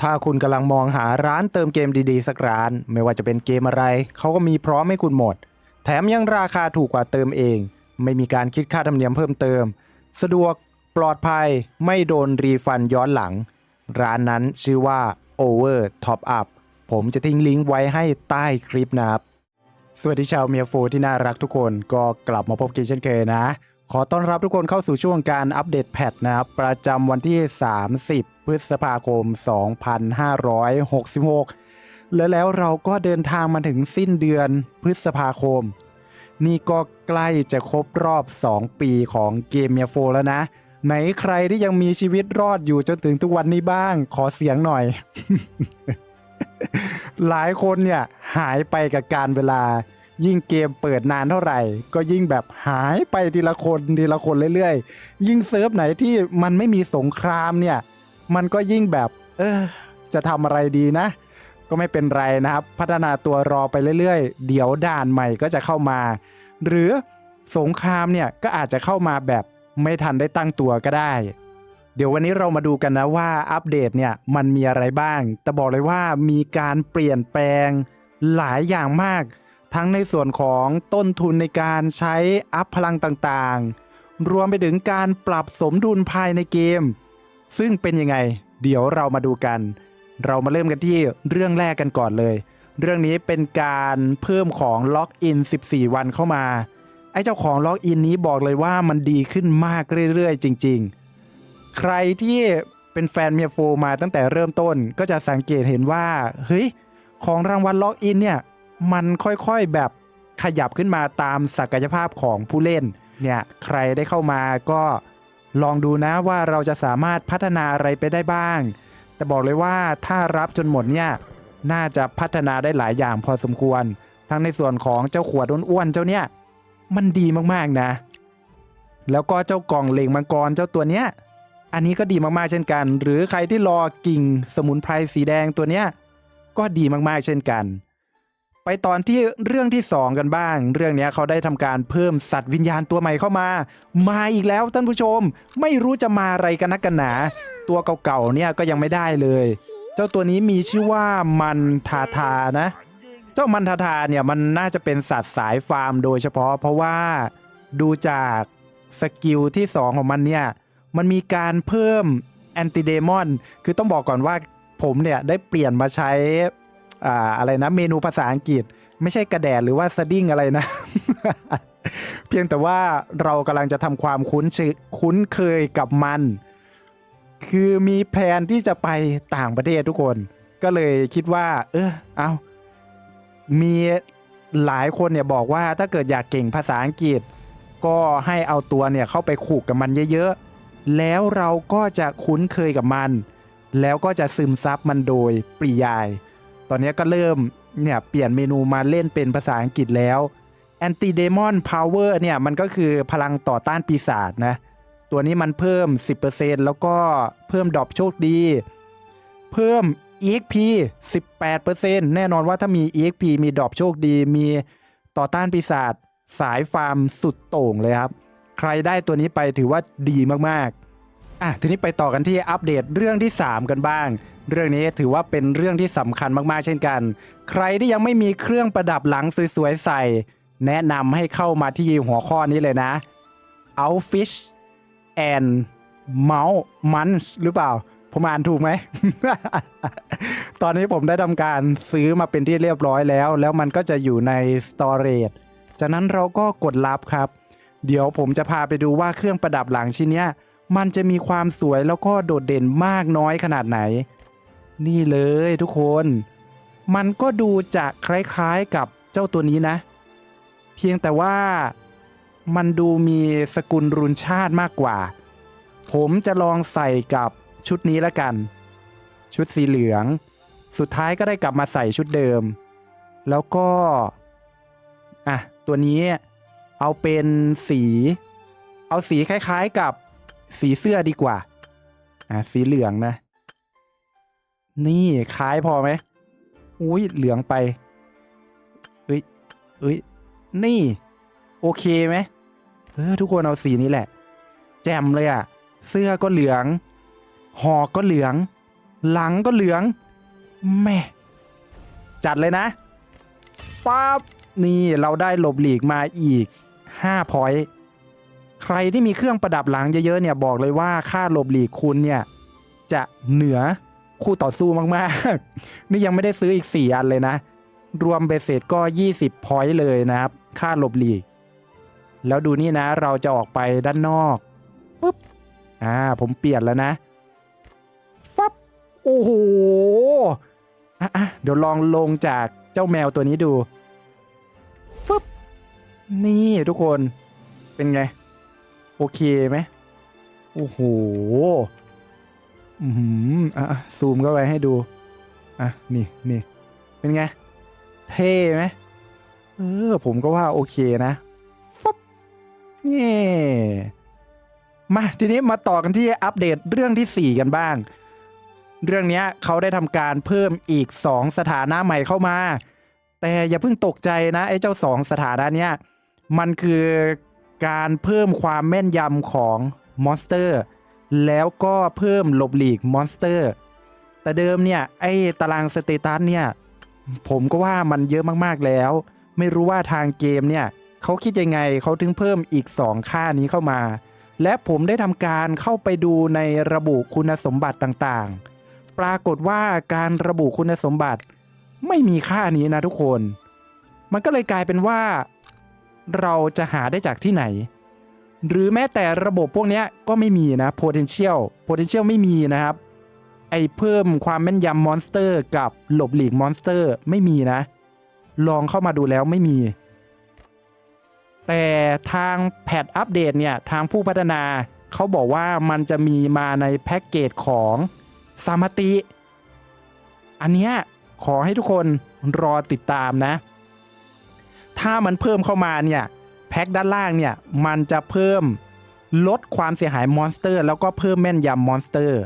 ถ้าคุณกำลังมองหาร้านเติมเกมดีๆ สักร้าน ไม่ว่าจะเป็นเกมอะไร เขาก็มีพร้อมให้คุณหมด แถมยังราคาถูกกว่าเติมเอง ไม่มีการคิดค่าธรรมเนียมเพิ่มเติม สะดวกปลอดภัยไม่โดนรีฟันย้อนหลัง ร้านนั้นชื่อว่า Over Top Up ผมจะทิ้งลิงก์ไว้ให้ใต้คลิปนะครับ สวัสดีชาวเมียโฟที่น่ารักทุกคนก็กลับมาพบกันเช่นเคยนะ ขอต้อนรับทุกคนเข้าสู่ช่วงการอัปเดตแพทนะครับ ประจำวันที่ 30 พฤษภาคม 2566 และแล้วเราก็เดินทางมาถึงสิ้นเดือนพฤษภาคม นี่ก็ใกล้จะครบรอบ 2 ปีของเกมเมียโฟแล้วนะ ไหนใครที่ยังมีชีวิตรอดอยู่จนถึงทุกวันนี้บ้าง ขอเสียงหน่อย หลายคนเนี่ยหายไปกับการเวลา ยิ่งเกมเปิดนานเท่าไหร่ ก็ยิ่งแบบหายไปทีละคนทีละคนเรื่อยๆ ยิ่งเซิร์ฟไหนที่มันไม่มีสงครามเนี่ย มันก็ยิ่งแบบ เออจะทำอะไรดีนะ ก็ไม่เป็นไรนะครับ พัฒนาตัวรอไปเรื่อยๆ เดี๋ยวด่านใหม่ก็จะเข้ามา หรือสงครามเนี่ยก็อาจจะเข้ามาแบบไม่ทันได้ตั้งตัวก็ได้ เดี๋ยววันนี้เรามาดูกันนะว่าอัปเดตเนี่ยมันมีอะไรบ้าง แต่บอกเลยว่ามีการเปลี่ยนแปลงหลายอย่างมาก ทั้งในส่วนของต้นทุนในการใช้อัพพลังต่างๆ รวมไปถึงการปรับสมดุลภายในเกม ซึ่งเป็นยังไง เดี๋ยวเรามาดูกัน เรามาเริ่มกันที่เรื่องแรกกันก่อนเลย เรื่องนี้เป็นการเพิ่มของล็อกอิน 14 วันเข้ามา ไอ้เจ้าของล็อกอินนี้บอกเลยว่ามันดีขึ้นมากเรื่อยๆ จริง ๆ ใครที่เป็นแฟนเมียโฟมาตั้งแต่เริ่มต้นก็จะสังเกตเห็นว่า เฮ้ย ของรางวัลล็อกอินเนี่ย มันค่อยๆแบบขยับขึ้นมาตามศักยภาพของผู้เล่นเนี่ยใครได้เข้ามาก็ลองดูนะว่าเราจะสามารถพัฒนาอะไรไปได้บ้าง แต่บอกเลยว่าถ้ารับจนหมดเนี่ยน่าจะพัฒนาได้หลายอย่างพอสมควร ทั้งในส่วนของเจ้าขวดอ้วนๆเจ้าเนี่ยมันดีมากๆนะ แล้วก็เจ้ากล่องเหล่งมังกรเจ้าตัวเนี้ยอันนี้ก็ดีมากๆเช่นกัน หรือใครที่รอกิ่งสมุนไพรสีแดงตัวเนี้ยก็ดีมากๆเช่นกัน ไปตอนที่เรื่องที่ 2 กันบ้าง เรื่องนี้เขาได้ทำการเพิ่มสัตว์วิญญาณตัวใหม่เข้ามา มาอีกแล้วท่านผู้ชม ไม่รู้จะมาอะไรกันนักกันหนา ตัวเก่าๆเนี่ยก็ยังไม่ได้เลย เจ้าตัวนี้มีชื่อว่ามันทาทานะ เจ้ามันทาทาเนี่ยมันน่าจะเป็นสัตว์สายฟาร์มโดยเฉพาะ เพราะว่าดูจากสกิลที่ 2 ของมันเนี่ยมันมีการเพิ่มแอนติเดมอนคือต้องบอกก่อนว่าผมเนี่ยได้เปลี่ยนมาใช้ อ่าอะไรนะเมนูภาษาอังกฤษ ไม่ใช่กระแดดหรือว่าสดิ้งอะไรนะ เพียงแต่ว่าเรากำลังจะทำความคุ้นชิคุ้นเคยกับมัน คือมีแพลนที่จะไปต่างประเทศทุกคน ก็เลยคิดว่า เออเอามีหลายคนเนี่ยบอกว่าถ้าเกิดอยากเก่งภาษาอังกฤษ ก็ให้เอาตัวเนี่ยเข้าไปขู่กับมันเยอะๆ แล้วเราก็จะคุ้นเคยกับมัน แล้วก็จะซึมซับมันโดยปริยาย ตอนนี้ก็เริ่มเนี่ยเปลี่ยนเมนูมาเล่นเป็นภาษาอังกฤษแล้ว Anti Demon Power เนี่ยมันก็คือพลังต่อต้านปีศาจนะ ตัวนี้มันเพิ่ม 10%แล้วก็เพิ่มดรอปโชคดี เพิ่ม EXP 18%แน่นอนว่าถ้ามี EXP มีดรอปโชคดี มีต่อต้านปีศาจสายฟาร์มสุดโต่งเลยครับ ใครได้ตัวนี้ไปถือว่าดีมากๆ อะทีนี้ไปต่อกันที่อัปเดตเรื่องที่ 3 กันบ้าง เรื่องนี้ถือว่าเป็นเรื่องที่สำคัญมากๆเช่นกัน ใครที่ยังไม่มีเครื่องประดับหลังสวยๆใส่ แนะนำให้เข้ามาที่หัวข้อนี้เลยนะ Outfish and Mouse Munch หรือเปล่า ผมอ่านถูกไหม ตอนนี้ผมได้ทำการซื้อมาเป็นที่เรียบร้อยแล้ว แล้วมันก็จะอยู่ใน Storage จากนั้นเราก็กดรับครับ เดี๋ยวผมจะพาไปดูว่าเครื่องประดับหลังชิ้นเนี้ย มันจะมีความสวยแล้วก็โดดเด่นมากน้อยขนาดไหน นี่เลยทุกคน มันก็ดูจะคล้ายๆกับเจ้าตัวนี้นะ เพียงแต่ว่ามันดูมีสกุลรุนชาติมากกว่า ผมจะลองใส่กับชุดนี้ละกัน ชุดสีเหลือง สุดท้ายก็ได้กลับมาใส่ชุดเดิม แล้วก็อะตัวนี้เอาเป็นสี เอาสีคล้ายๆกับ สีเสื้อดีกว่า อะสีเหลืองนะ นี่คล้ายพอไหมอุ้ยเหลืองไปเอ้ยเอ้ย นี่ โอเคไหมเออทุกคนเอาสีนี้แหละ แจ่มเลยอะ่ะ เสื้อก็เหลือง หอกก็เหลือง หลังก็เหลือง แม่ จัดเลยนะปั๊บนี่เราได้หลบหลีกมาอีก5พอยต์ ใครที่มีเครื่องประดับหลังเยอะๆเนี่ยบอกเลยว่าค่าหลบหลีกคุณเนี่ยจะเหนือคู่ต่อสู้มากๆ นี่ยังไม่ได้ซื้ออีก 4 อันเลยนะ รวมเบสเสร็จก็ 20 พอยต์เลยนะครับ ค่าหลบหลีก แล้วดูนี่นะ เราจะออกไปด้านนอกปุ๊บ อ่า ผมเปลี่ยนแล้วนะ ฟับ โอ้โห อะอะเดี๋ยวลองลงจากเจ้าแมวตัวนี้ดู ฟึบ นี่ทุกคน เป็นไง โอเคไหมโอ้โหอืมอะซูมเข้าไปให้ดู อะ นี่นี่เป็นไง เท่ไหมเออ ผมก็ว่าโอเคนะฟับนี่มาทีนี้มาต่อกันที่อัปเดตเรื่องทีสี่ 4 กันบ้าง เรื่องนี้เขาได้ทำการเพิ่มอีก 2 สถานะใหม่เข้ามา แต่อย่าเพิ่งตกใจนะ ไอ้เจ้า 2 สถานะเนี้ยมันคือ การเพิ่มความแม่นยำของมอนสเตอร์แล้วก็เพิ่มหลบหลีกมอนสเตอร์แต่เดิมเนี่ย ไอ้ตารางสเตตัสเนี่ย ผมก็ว่ามันเยอะมากๆแล้ว ไม่รู้ว่าทางเกมเนี่ยเขาคิดยังไงเขาถึงเพิ่มอีก 2 ค่านี้เข้ามา และผมได้ทำการเข้าไปดูในระบุคุณสมบัติต่างๆ ปรากฏว่าการระบุคุณสมบัติไม่มีค่านี้นะทุกคน มันก็เลยกลายเป็นว่า เราจะหาได้จากที่ไหน หรือแม้แต่ระบบพวกนี้ก็ไม่มีนะ potential potential ไม่มีนะครับ ไอเพิ่มความแม่นยำมอนสเตอร์ กับหลบหลีกมอนสเตอร์ไม่มีนะ ลองเข้ามาดูแล้วไม่มี แต่ทางแพทอัปเดตเนี่ย ทางผู้พัฒนาเขาบอกว่ามันจะมีมาในแพ็กเกจของสามติ อันเนี้ยขอให้ทุกคนรอติดตามนะ ถ้ามันเพิ่มเข้ามาเนี่ยแพ็กด้านล่างเนี่ยมันจะเพิ่มลดความเสียหายมอนสเตอร์ แล้วก็เพิ่มแม่นยำมอนสเตอร์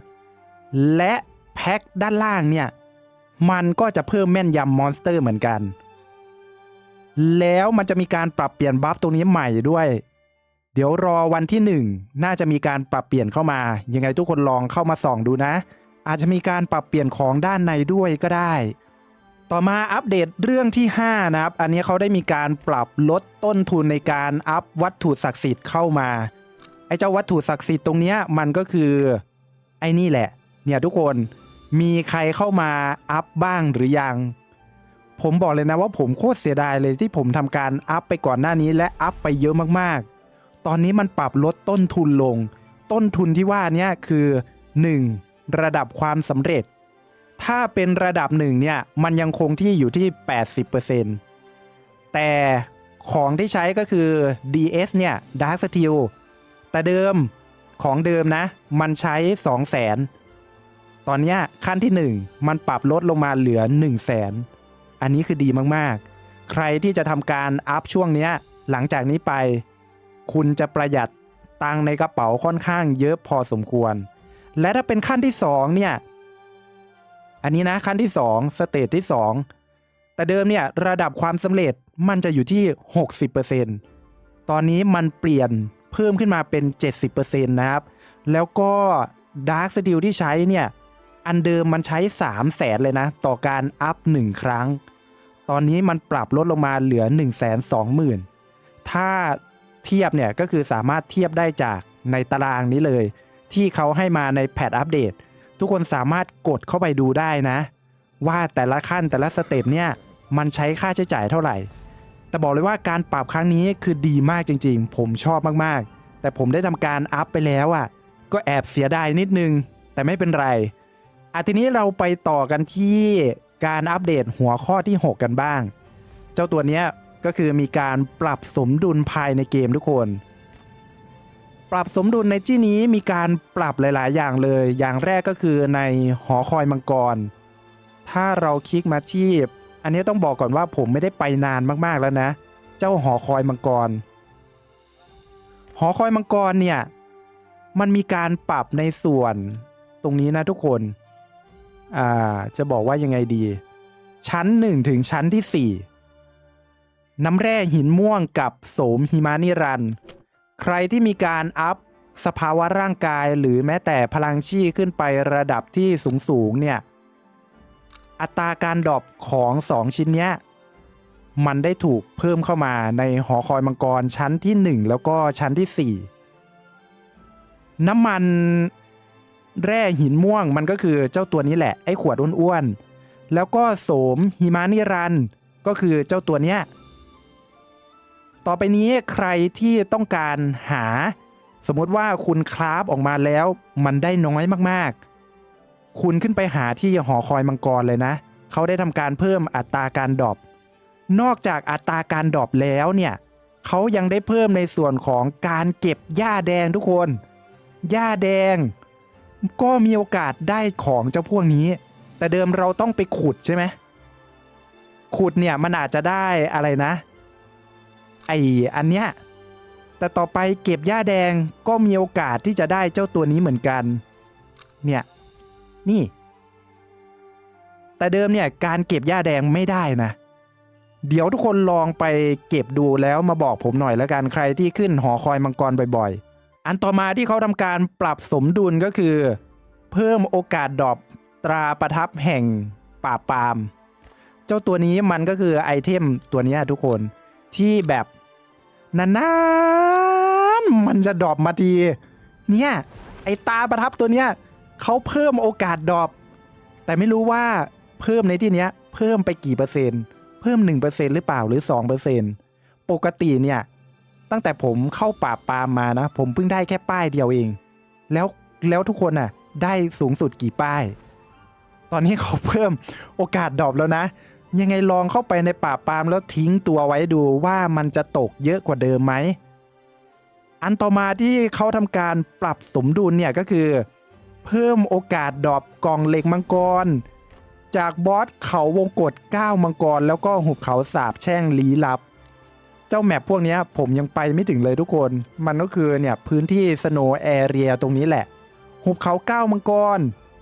และแพ็กด้านล่างเนี่ยมันก็จะเพิ่มแม่นยำมอนสเตอร์เหมือนกัน แล้วมันจะมีการปรับเปลี่ยนบัฟตรงนี้ใหม่ด้วย เดี๋ยวรอวันที่หนึ่งน่าจะมีการปรับเปลี่ยนเข้ามา ยังไงทุกคนลองเข้ามาส่องดูนะ อาจจะมีการปรับเปลี่ยนของด้านในด้วยก็ได้ ต่อมาอัปเดตเรื่องที่ 5 นะครับ อันนี้เขาได้มีการปรับลดต้นทุนในการอัพวัตถุศักดิ์สิทธิ์เข้ามา ไอ้เจ้าวัตถุศักดิ์สิทธิ์ตรงเนี้ยมันก็คือไอ้นี่แหละ เนี่ยทุกคนมีใครเข้ามาอัพบ้างหรือยัง ผมบอกเลยนะว่าผมโคตรเสียดายเลยที่ผมทำการอัพไปก่อนหน้านี้และอัพไปเยอะมากๆ ตอนนี้มันปรับลดต้นทุนลง ต้นทุนที่ว่าเนี้ยคือ 1. ระดับความสำเร็จ ถ้าเป็นระดับหนึ่งเนี่ยมันยังคงที่อยู่ที่ 80%แต่ของที่ใช้ก็คือ DS เนี่ย Dark Steel แต่เดิมของเดิมนะ มันใช้ 200,000 ตอนนี้ขั้นที่ 1 มันปรับลดลงมาเหลือ 1 0 0 0 0แสนอันนี้คือดีมากๆ ใครที่จะทำการอัพช่วงเนี้ยหลังจากนี้ไป คุณจะประหยัดตังในกระเป๋าค่อนข้างเยอะพอสมควร และถ้าเป็นขั้นที่ 2 เนี่ย อันนี้นะขั้นที่2สเตจที่ 2 แต่เดิมเนี่ยระดับความสำเร็จมันจะอยู่ที่ 60%ตอนนี้มันเปลี่ยนเพิ่มขึ้นมาเป็น 70%นะครับ แล้วก็ดาร์ s ส e ิลที่ใช้เนี่ย อันเดิมมันใช้ 3 0 0แสนเลยนะ ต่อการอัพ 1 ครั้ง ตอนนี้มันปรับลดลงมาเหลือ 1 2 0 0 0 0 ถ้าเทียบเนี่ยก็คือสามารถเทียบได้จากในตารางนี้เลย ที่เขาให้มาในแพทอัปเดต ทุกคนสามารถกดเข้าไปดูได้นะ ว่าแต่ละขั้นแต่ละสเต็ปเนี่ยมันใช้ค่าใช้จ่ายเท่าไหร่ แต่บอกเลยว่าการปรับครั้งนี้คือดีมากจริงๆ ผมชอบมากๆ แต่ผมได้ทำการอัพไปแล้วอะก็แอบเสียดายนิดนึง แต่ไม่เป็นไรอะทีนี้เราไปต่อกันที่การอัปเดตหัวข้อที่ 6 กันบ้าง เจ้าตัวเนี้ยก็คือมีการปรับสมดุลภายในเกมทุกคน ปรับสมดุลในที่นี้มีการปรับหลาย ๆ อย่างเลย อย่างแรกก็คือในหอคอยมังกร ถ้าเราคลิกมาที่อันนี้ต้องบอกก่อนว่าผมไม่ได้ไปนานมาก ๆ แล้วนะ เจ้าหอคอยมังกร หอคอยมังกรเนี่ย มันมีการปรับในส่วนตรงนี้นะทุกคนอ่าจะบอกว่ายังไงดี ชั้น 1 ถึงชั้นที่ 4 น้ำแร่หินม่วงกับโสมหิมานิรันด ใครที่มีการอัพสภาวะร่างกายหรือแม้แต่พลังชีขึ้นไประดับที่สูงสูงๆเนี่ย อัตราการดรอปของสองชิ้นเนี้ย มันได้ถูกเพิ่มเข้ามาในหอคอยมังกรชั้นที่ 1 แล้วก็ชั้นที่ 4 น้ำมันแร่หินม่วงมันก็คือเจ้าตัวนี้แหละ ไอ้ขวดอ้วนๆ แล้วก็โสมหิมานิรันก็คือเจ้าตัวเนี้ย ต่อไปนี้ใครที่ต้องการหา สมมติว่าคุณคราฟออกมาแล้วมันได้น้อยมากๆ คุณขึ้นไปหาที่หอคอยมังกรเลยนะ เขาได้ทำการเพิ่มอัตราการดรอปนอกจากอัตราการดรอปแล้วเนี่ยเขายังได้เพิ่มในส่วนของการเก็บหญ้าแดงทุกคน หญ้าแดง ก็มีโอกาสได้ของเจ้าพวกนี้ แต่เดิมเราต้องไปขุดใช่ไหมขุดเนี่ยมันอาจจะได้อะไรนะ ไออันเนี้ยแต่ต่อไปเก็บหญ้าแดงก็มีโอกาสที่จะได้เจ้าตัวนี้เหมือนกัน เนี่ย นี่ แต่เดิมเนี่ยการเก็บหญ้าแดงไม่ได้นะ เดี๋ยวทุกคนลองไปเก็บดูแล้วมาบอกผมหน่อยแล้วกันใครที่ขึ้นหอคอยมังกรบ่อยๆ อันต่อมาที่เขาทำการปรับสมดุลก็คือ เพิ่มโอกาสดรอปตราประทับแห่งป่าปาม เจ้าตัวนี้มันก็คือไอเทมตัวนี้ทุกคนที่แบบ นานๆมันจะดอปมาทีเนี่ยไอตาประทับตัวเนี้ยเขาเพิ่มโอกาสดอปแต่ไม่รู้ว่าเพิ่มในที่เนี้ย เพิ่มไปกี่เปอร์เซ็นต์ เพิ่ม 1%หรือเปล่าหรือ 2%ปกติเนี่ย ตั้งแต่ผมเข้าป่าปามมานะ ผมเพิ่งได้แค่ป้ายเดียวเอง แล้วแล้วทุกคนน่ะ ได้สูงสุดกี่ป้าย ตอนนี้เขาเพิ่มโอกาสดอปแล้วนะ ยังไงลองเข้าไปในป่าปามแล้วทิ้งตัวไว้ดูว่ามันจะตกเยอะกว่าเดิมไหม อันต่อมาที่เขาทำการปรับสมดุลเนี่ยก็คือ เพิ่มโอกาสดอปกล่องเหล็กมังกร จากบอสเขาวงกฏ9มังกร แล้วก็หุบเขาสาบแช่งลี้ลับ เจ้าแมปพวกนี้ผมยังไปไม่ถึงเลยทุกคน มันก็คือเนี่ยพื้นที่สโนว์แอเรียตรงนี้แหละ หุบเขา9มังกร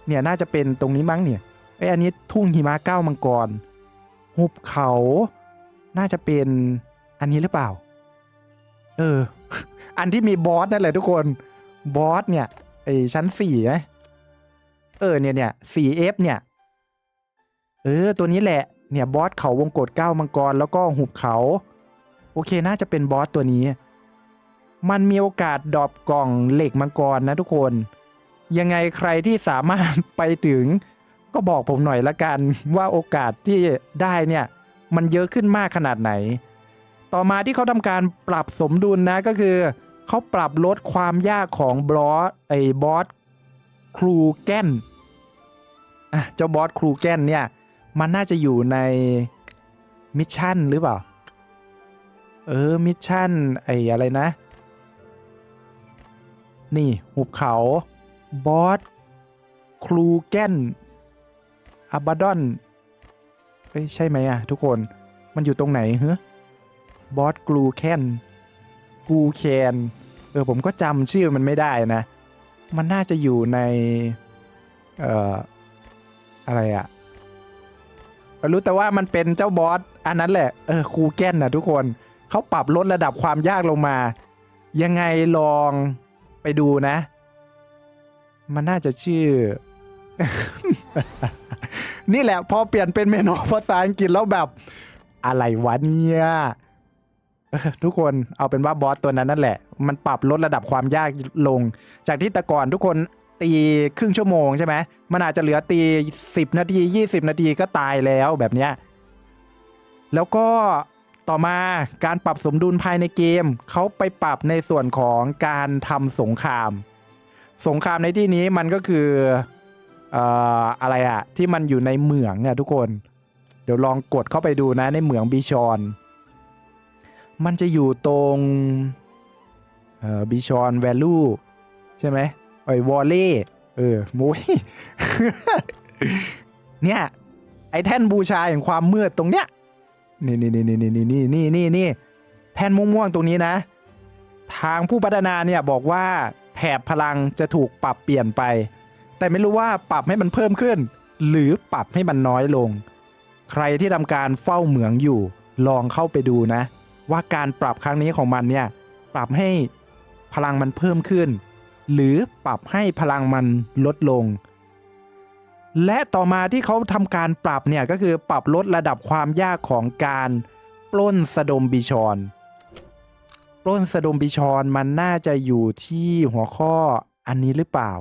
เนี่ยน่าจะเป็นตรงนี้มั้งเนี่ยไออันนี้ทุ่งหิมะ9มังกร หุบเขา น่าจะเป็นอันนี้หรือเปล่า เออ อันที่มีบอสนั่นแหละทุกคน บอสเนี่ยไอชั้นสี่ไหมเออเนี่ยเนี่ย 4F เอฟเนี่ย เออ ตัวนี้แหละ เนี่ยบอสเขาวงกฏเก้ามังกร แล้วก็หุบเขา โอเคน่าจะเป็นบอสตัวนี้ มันมีโอกาสดรอปกล่องเหล็กมังกรนะทุกคน ยังไงใครที่สามารถไปถึง ก็บอกผมหน่อยละกันว่าโอกาสที่ได้เนี่ยมันเยอะขึ้นมากขนาดไหน ต่อมาที่เขาทำการปรับสมดุลนะก็คือ เขาปรับลดความยากของบลอสไอ้บอสครูแกนเจ้าบอสครูแกนเนี่ยมันน่าจะอยู่ในมิชชั่นหรือเปล่า เออมิชชั่นไอ้อะไรนะ นี่หุบเขาบอสครูแกน อับบาดอนเอ้ยใช่ไหมอะทุกคนมันอยู่ตรงไหนเฮ้บอสกลูแคนกูแคนเออผมก็จำชื่อมันไม่ได้นะ มันน่าจะอยู่ใน เอ่อ อะไรอะรู้แต่ว่ามันเป็นเจ้าบอสอันนั้นแหละ เออคูแกนนะทุกคนเขาปรับลดระดับความยากลงมา ยังไงลองไปดูนะ มันน่าจะชื่อ นี่แหละพอเปลี่ยนเป็นเมนูภาษาอังกฤษแล้วแบบอะไรวะเนี่ยทุกคนเอาเป็นว่าบอสตัวนั้นนั่นแหละ มันปรับลดระดับความยากลง จากที่แต่ก่อนทุกคนตีครึ่งชั่วโมงใช่ไหมมันอาจจะเหลือตี 10 นาที 20 นาทีก็ตายแล้วแบบเนี้ยแล้วก็ต่อมาการปรับสมดุลภายในเกม เขาไปปรับในส่วนของการทำสงคราม สงครามในที่นี้มันก็คือ เอ่ออะไรอะที่มันอยู่ในเหมืองเนี่ยทุกคน เดี๋ยวลองกดเข้าไปดูนะในเหมืองบิชอน มันจะอยู่ตรงเอ่อบิชอนแวลูใช่ไหมไอ้วอลเล่เออมุ้ยเนี่ยไอ้แท่นบูชาแห่งความมืดตรงเนี้ยนี่นี่นี่นี่นี่นี่นี่นี่นี่แท่นม่วงๆตรงนี้นะ ทางผู้พัฒนาเนี่ยบอกว่าแถบพลังจะถูกปรับเปลี่ยนไป แต่ไม่รู้ว่าปรับให้มันเพิ่มขึ้น หรือปรับให้มันน้อยลง ใครที่ทำการเฝ้าเหมืองอยู่ ลองเข้าไปดูนะ ว่าการปรับครั้งนี้ของมันเนี่ยปรับให้พลังมันเพิ่มขึ้น หรือปรับให้พลังมันลดลง และต่อมาที่เขาทำการปรับเนี่ยก็คือปรับลดระดับความยากของการปล้นสะดมบิชอนปล้นสะดมบิชอนมันน่าจะอยู่ที่หัวข้ออันนี้หรือเปล่า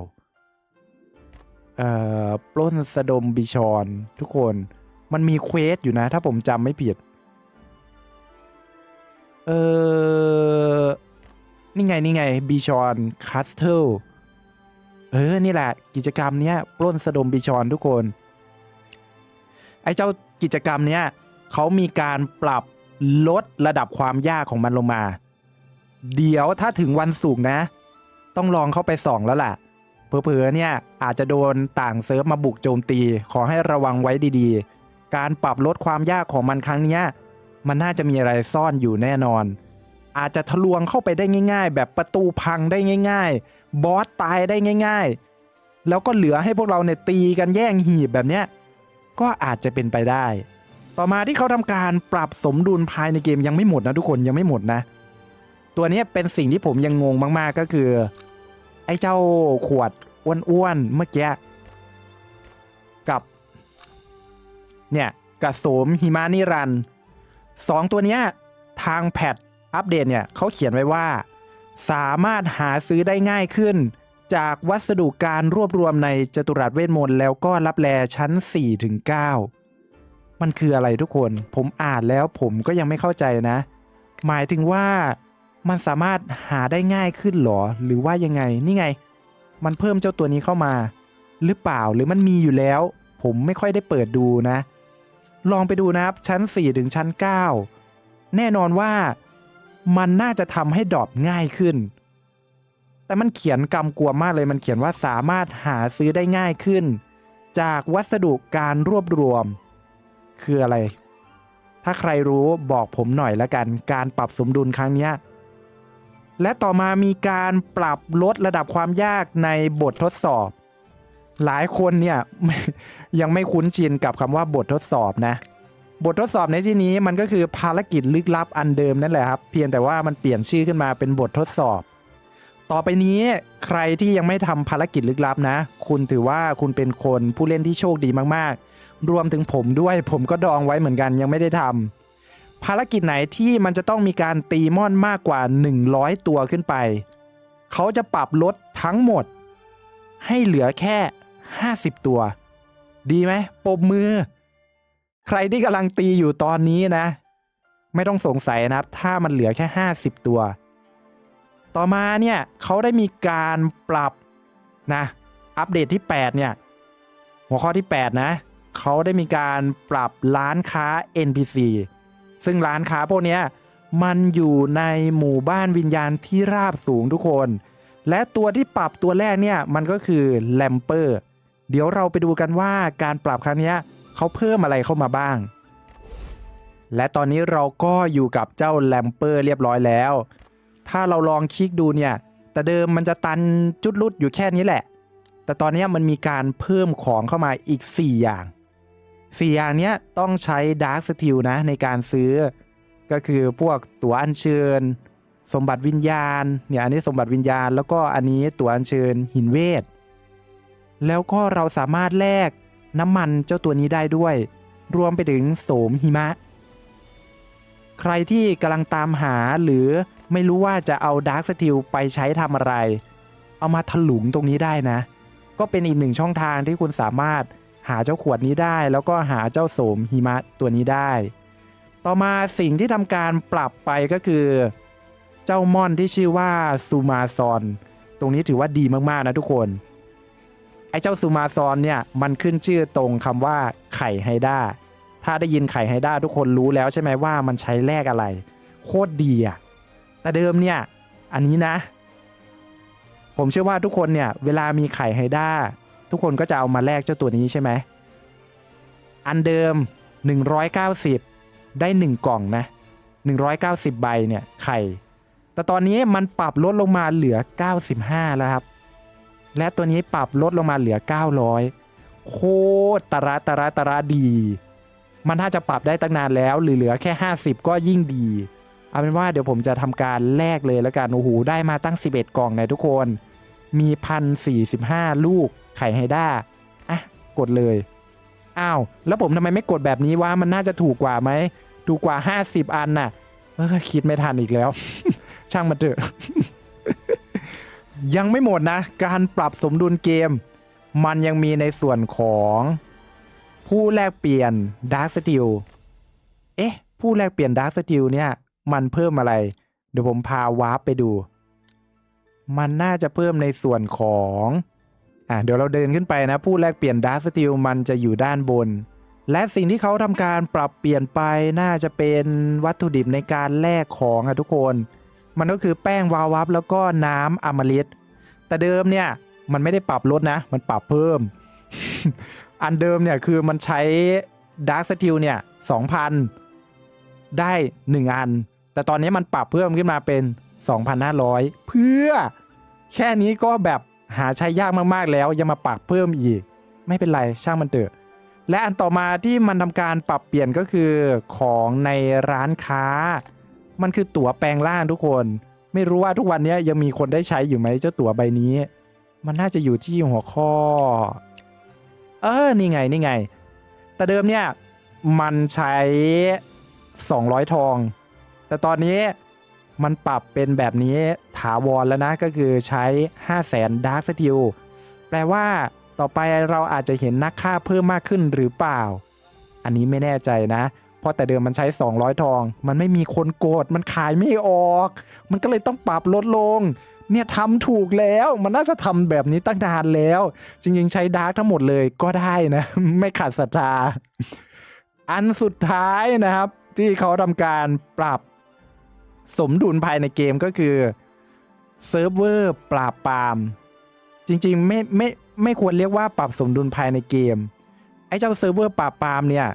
เอ่อปล้นสะดมบิชอนทุกคนมันมีเควสอยู่นะ ถ้าผมจำไม่ผิด เออนี่ไง นี่ไงบิชอนคัสเทลเออ นี่แหละ กิจกรรมเนี้ยปล้นสะดมบิชอนทุกคน ไอ้เจ้ากิจกรรมเนี้ยเขามีการปรับลดระดับความยากของมันลงมา เดี๋ยวถ้าถึงวันศุกร์นะ ต้องลองเข้าไปส่องแล้วล่ะ เผลอๆเนี่ยอาจจะโดนต่างเซิร์ฟมาบุกโจมตี ขอให้ระวังไว้ดีๆ การปรับลดความยากของมันครั้งนี้มันน่าจะมีอะไรซ่อนอยู่แน่นอน อาจจะทะลวงเข้าไปได้ง่าย ๆ แบบประตูพังได้ง่าย ๆ บอสตายได้ง่าย ๆ แล้วก็เหลือให้พวกเราเนี่ยตีกันแย่งหีบแบบเนี้ยก็อาจจะเป็นไปได้ ต่อมาที่เขาทำการปรับสมดุลภายในเกมยังไม่หมดนะทุกคนยังไม่หมดนะ ตัวนี้เป็นสิ่งที่ผมยังงงมากๆก็คือ ไอ้เจ้าขวดอ้วนๆเมื่อกี้กับ เนี่ยกับโสมหิมานิรันสองตัวเนี้ยทางแพทอัปเดตเนี่ยเขาเขียนไว้ว่า สามารถหาซื้อได้ง่ายขึ้น จากวัสดุการรวบรวมในจตุรัสเวทมนต์แล้วก็รับแลชั้น 4-9มันคืออะไรทุกคน ผมอ่านแล้วผมก็ยังไม่เข้าใจนะ หมายถึงว่า มันสามารถหาได้ง่ายขึ้นหรอ หรือว่ายังไงนี่ไง มันเพิ่มเจ้าตัวนี้เข้ามา หรือเปล่าหรือมันมีอยู่แล้ว ผมไม่ค่อยได้เปิดดูนะ ลองไปดูนะครับชั้น 4 ถึงชั้น 9 แน่นอนว่ามันน่าจะทำให้ดรอปง่ายขึ้น แต่มันเขียนกำกวมมากเลยมันเขียนว่าสามารถหาซื้อได้ง่ายขึ้น จากวัสดุการรวบรวม คืออะไร ถ้าใครรู้บอกผมหน่อยละกัน การปรับสมดุลครั้งนี้ และต่อมามีการปรับลดระดับความยากในบททดสอบ หลายคนเนี่ยยังไม่คุ้นชินกับคำว่าบททดสอบนะ บททดสอบในที่นี้มันก็คือภารกิจลึกลับอันเดิมนั่นแหละครับ เพียงแต่ว่ามันเปลี่ยนชื่อขึ้นมาเป็นบททดสอบ ต่อไปนี้ใครที่ยังไม่ทำภารกิจลึกลับนะ คุณถือว่าคุณเป็นคนผู้เล่นที่โชคดีมากๆ รวมถึงผมด้วยผมก็ดองไว้เหมือนกันยังไม่ได้ทำ ภารกิจไหนที่มันจะต้องมีการตีม่อนมากกว่า 100 ตัวขึ้นไป เขาจะปรับลดทั้งหมด ให้เหลือแค่ 50 ตัว ดีไหมปรบมือ ใครที่กำลังตีอยู่ตอนนี้นะ ไม่ต้องสงสัยนะครับ ถ้ามันเหลือแค่ 50 ตัว ต่อมาเนี่ยเขาได้มีการปรับนะอัปเดตที่ 8 เนี่ย หัวข้อที่ 8 นะ เขาได้มีการปรับร้านค้า NPC ซึ่งร้านค้าพวกนี้มันอยู่ในหมู่บ้านวิญญาณที่ราบสูงทุกคน และตัวที่ปรับตัวแรกเนี่ยมันก็คือแลมเปอร์ เดี๋ยวเราไปดูกันว่าการปรับครั้งนี้เขาเพิ่มอะไรเข้ามาบ้าง และตอนนี้เราก็อยู่กับเจ้าแลมเปอร์เรียบร้อยแล้ว ถ้าเราลองคลิกดูเนี่ย แต่เดิมมันจะตันจุดลุดอยู่แค่นี้แหละ แต่ตอนนี้มันมีการเพิ่มของเข้ามาอีก 4 อย่าง 4อย่างเนี้ยต้องใช้ Dark Steel นะในการซื้อ ก็คือพวกตั๋วอัญเชิญ สมบัติวิญญาณเนี่ยอันนี้สมบัติวิญญาณ แล้วก็อันนี้ตั๋วอัญเชิญหินเวท แล้วก็เราสามารถแลกน้ำมันเจ้าตัวนี้ได้ด้วย รวมไปถึงโสมหิมะ ใครที่กำลังตามหาหรือไม่รู้ว่าจะเอาดาร์ s ส e ิลไปใช้ทำอะไร เอามาถลุงตรงนี้ได้นะ ก็เป็นอีกหนึ่งช่องทางที่คุณสามารถ หาเจ้าขวดนี้ได้ แล้วก็หาเจ้าโสมหิมะตัวนี้ได้ ต่อมาสิ่งที่ทำการปรับไปก็คือ เจ้าม่อนที่ชื่อว่าซูมาซอน ตรงนี้ถือว่าดีมากๆนะทุกคนไอ้เจ้าซูมาซอนเนี่ยมันขึ้นชื่อตรงคำว่าไข่ไฮด้าถ้าได้ยินไข่ไฮด้าทุกคนรู้แล้วใช่ไหมว่ามันใช้แลกอะไร โคตรดีอะแต่เดิมเนี่ยอันนี้นะ ผมเชื่อว่าทุกคนเนี่ยเวลามีไข่ไฮด้า ทุกคนก็จะเอามาแลกเจ้าตัวนี้ใช่ไหม อันเดิม 190 ได้ 1 กล่องนะ 190 ใบเนี่ยไข่ แต่ตอนนี้มันปรับลดลงมาเหลือ 95 แล้วครับ และตัวนี้ปรับลดลงมาเหลือ 900 โคตรตระตระตระดี มันถ้าจะปรับได้ตั้งนานแล้ว หรือเหลือแค่ 50 ก็ยิ่งดี เอาเป็นว่าเดี๋ยวผมจะทำการแลกเลยแล้วกัน โอ้โห ได้มาตั้ง 11 กล่องนะทุกคน มีพันสี่สิบห้าลูก ไข่ไฮด้าอะกดเลย อ้าว แล้วผมทำไมไม่กดแบบนี้วะมันน่าจะถูกกว่าไหมถูกกว่า 50 อันน่ะเออคิดไม่ทันอีกแล้ว ช่างมันเถอะ ยังไม่หมดนะ การปรับสมดุลเกม มันยังมีในส่วนของผู้แลกเปลี่ยน Dark Steel เอ๊ะ ผู้แลกเปลี่ยน Dark Steel เนี่ย มันเพิ่มอะไร เดี๋ยวผมพาวาร์ปไปดู มันน่าจะเพิ่มในส่วนของ อะเดี๋ยวเราเดินขึ้นไปนะผู้แลกเปลี่ยน Dark Steel มันจะอยู่ด้านบน และสิ่งที่เขาทำการปรับเปลี่ยนไปน่าจะเป็นวัตถุดิบในการแลกของอะทุกคน มันก็คือแป้งวาวับแล้วก็น้ำอมฤตแต่เดิมเนี่ยมันไม่ได้ปรับลดนะ มันปรับเพิ่ม อันเดิมเนี่ยคือมันใช้ดาร์ s สติลเนี่ยสองพันได้ 1 อัน แต่ตอนนี้มันปรับเพิ่มขึ้นมาเป็น 2,500 เพื่อแค่นี้ก็แบบ หาใช้ยากมากๆแล้ว ยังมาปรับเพิ่มอีก ไม่เป็นไรช่างมันเถอะ และอันต่อมาที่มันทำการปรับเปลี่ยนก็คือของในร้านค้า มันคือตั๋วแปลงร่างทุกคน ไม่รู้ว่าทุกวันนี้ยังมีคนได้ใช้อยู่ไหมเจ้าตั๋วใบนี้ มันน่าจะอยู่ที่หัวข้อ เออนี่ไงนี่ไง แต่เดิมเนี่ยมันใช้ 200 ทอง แต่ตอนนี้ มันปรับเป็นแบบนี้ถาวรแล้วนะก็คือใช้ 5 0 0 0 0 0 Dark Steel แปลว่าต่อไปเราอาจจะเห็นนักฆ่าเพิ่มมากขึ้นหรือเปล่า อันนี้ไม่แน่ใจนะ เพราะแต่เดิมมันใช้ 200 ทอง มันไม่มีคนโกดมันขายไม่ออก มันก็เลยต้องปรับลดลง เนี่ยทำถูกแล้ว มันน่าจะทำแบบนี้ตั้งนานแล้ว จริงๆ ใช้ดาร์กทั้งหมดเลยก็ได้นะ ไม่ขาดศรัทธา อันสุดท้ายนะครับ ที่เขาทำการปรับ สมดุลภายในเกมก็คือเซิร์ฟเวอร์ปราบปราม จริงๆ ไม่ไม่ไม่ควรเรียกว่าปรับสมดุลภายในเกม ไอ้เจ้าเซิร์ฟเวอร์ปราบปรามเนี่ย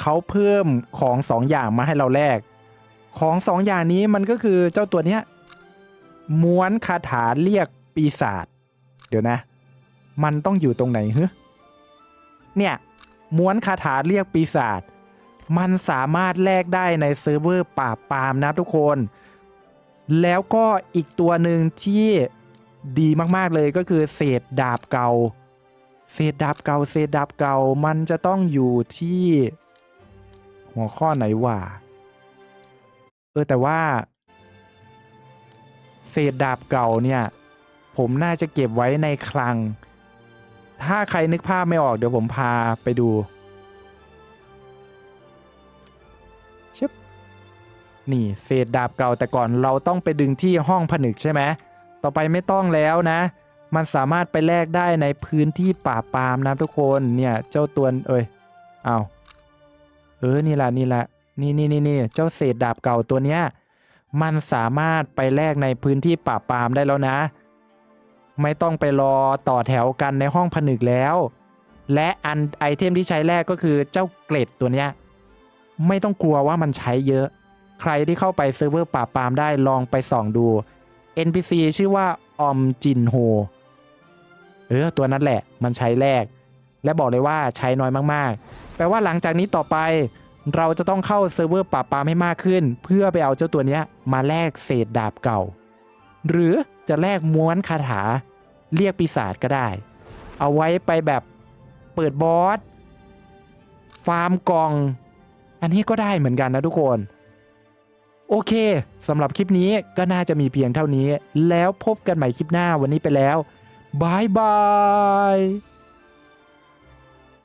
เขาเพิ่มของสองอย่างมาให้เราแลกของสองอย่างนี้มันก็คือเจ้าตัวเนี้ยม้วนคาถาเรียกปีศาจเดี๋ยวนะ มันต้องอยู่ตรงไหนเฮ้เนี่ยม้วนคาถาเรียกปีศาจ มันสามารถแลกได้ในเซิร์ฟเวอร์ปราบปามนะทุกคน แล้วก็อีกตัวหนึ่งที่ดีมากๆเลยก็คือเศษดาบเก่า เศษดาบเก่า เศษดาบเก่ามันจะต้องอยู่ที่ หัวข้อไหนวะเออแต่ว่า เศษดาบเก่าเนี่ย ผมน่าจะเก็บไว้ในคลัง ถ้าใครนึกภาพไม่ออกเดี๋ยวผมพาไปดู นี่เศษดาบเก่าแต่ก่อนเราต้องไปดึงที่ห้องผนึกใช่ไหมต่อไปไม่ต้องแล้วนะ มันสามารถไปแลกได้ในพื้นที่ป่าปามนะทุกคนเนี่ยเจ้าตัวเอ้ยเอาเออนี่แหละนี่แหละนี่นี่นี่นี่เจ้าเศษดาบเก่าตัวเนี้ยมันสามารถไปแลกในพื้นที่ป่าปามได้แล้วนะ ไม่ต้องไปรอต่อแถวกันในห้องผนึกแล้ว และอันไอเทมที่ใช้แรกก็คือเจ้าเกล็ดตัวเนี้ยไม่ต้องกลัวว่ามันใช้เยอะ ใครที่เข้าไปเซิร์ฟเวอร์ป่าปรามได้ลองไปส่องดู NPC ชื่อว่าออมจินโฮเออตัวนั้นแหละมันใช้แรก และบอกเลยว่าใช้น้อยมากๆ แปลว่าหลังจากนี้ต่อไป เราจะต้องเข้าเซิร์ฟเวอร์ปราบปรามให้มากขึ้น เพื่อไปเอาเจ้าตัวนี้มาแลกเศษดาบเก่า หรือจะแลกม้วนคาถา เรียกปีศาจก็ได้ เอาไว้ไปแบบเปิดบอสฟาร์มกอง อันนี้ก็ได้เหมือนกันนะทุกคน โอเคสำหรับคลิปนี้ก็น่าจะมีเพียงเท่านี้ แล้วพบกันใหม่คลิปหน้าวันนี้ไปแล้วบายบาย